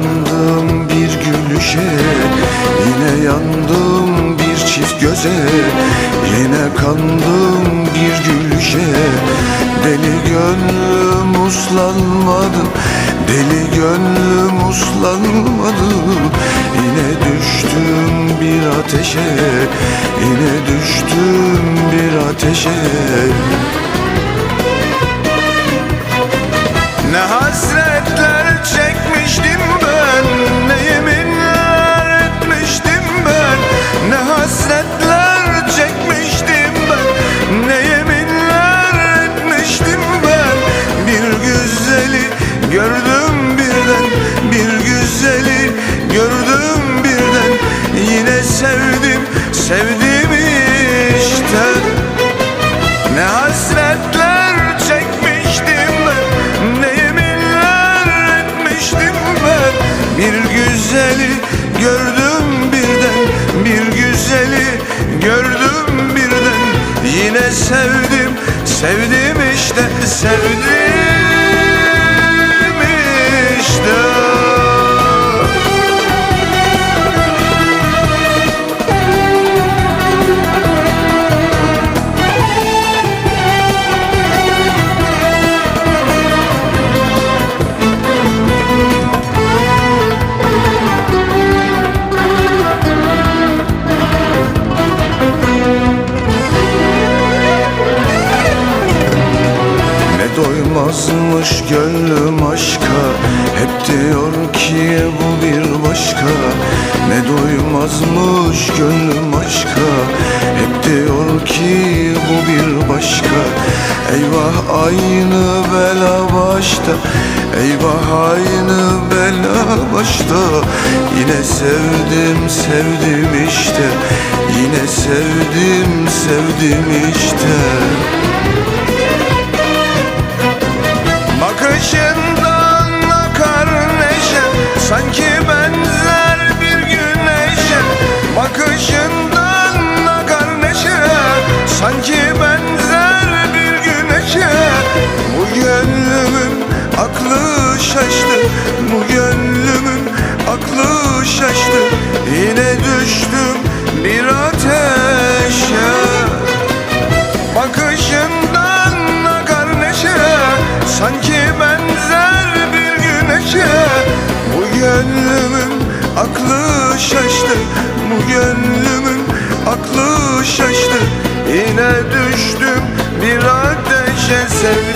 yandım bir gülüşe Yine yandım bir çift göze Yine kandım bir gülüşe. Deli gönlüm uslanmadım Deli gönlüm uslanmadım Yine düştüm bir ateşe Yine düştüm bir ateşe. Gördüm birden Bir güzeli gördüm birden Yine sevdim sevdim işte. Ne hasretler çekmiştim ben Ne yeminler etmiştim ben. Bir güzeli gördüm birden Bir güzeli gördüm birden. Yine sevdim, sevdim işte Sevdim doymazmış gönlüm aşka. Hep diyor ki bu bir başka. Ne doymazmış gönlüm aşka. Hep diyor ki bu bir başka. Eyvah aynı bela başta. Eyvah aynı bela başta. Yine sevdim sevdim işte. Yine sevdim sevdim işte gönlümün aklı şaştı. Bu gönlümün aklı şaştı. Yine düştüm bir ateşe sevdim